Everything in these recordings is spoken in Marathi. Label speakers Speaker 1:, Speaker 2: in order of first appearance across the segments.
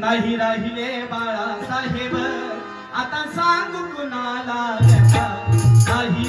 Speaker 1: नाही राहिले बाळासाहेब. आता सांग कुणाला व्यथा नाही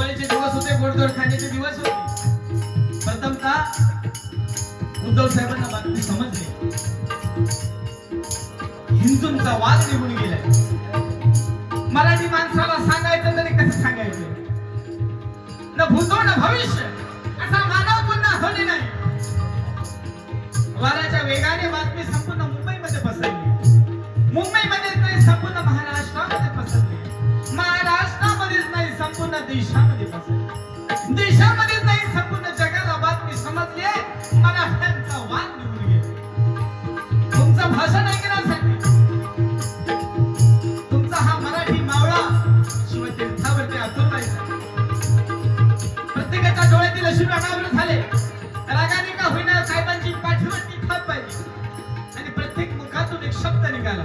Speaker 1: दिवाळीचे दिवस होते गोडधोड खाण्याचे दिवस होते. प्रथमतः उद्धव साहेबांना बातमी समजली. हिंदूंचा वाद निघून गेलाय. मराठी माणसाला सांगायचं तरी कसं सांगायचं? न भूतो न भविष्य. असा मानव पुन्हा होणे नाही. वादाच्या वेगाने बातमी संपूर्ण मुंबईमध्ये पसरली. मुंबईमध्ये तरी संपूर्ण महाराष्ट्र अनावृत का होईना साहेबांची पाठीवरती थाप आणि प्रत्येक मुखातून एक शब्द निघाला.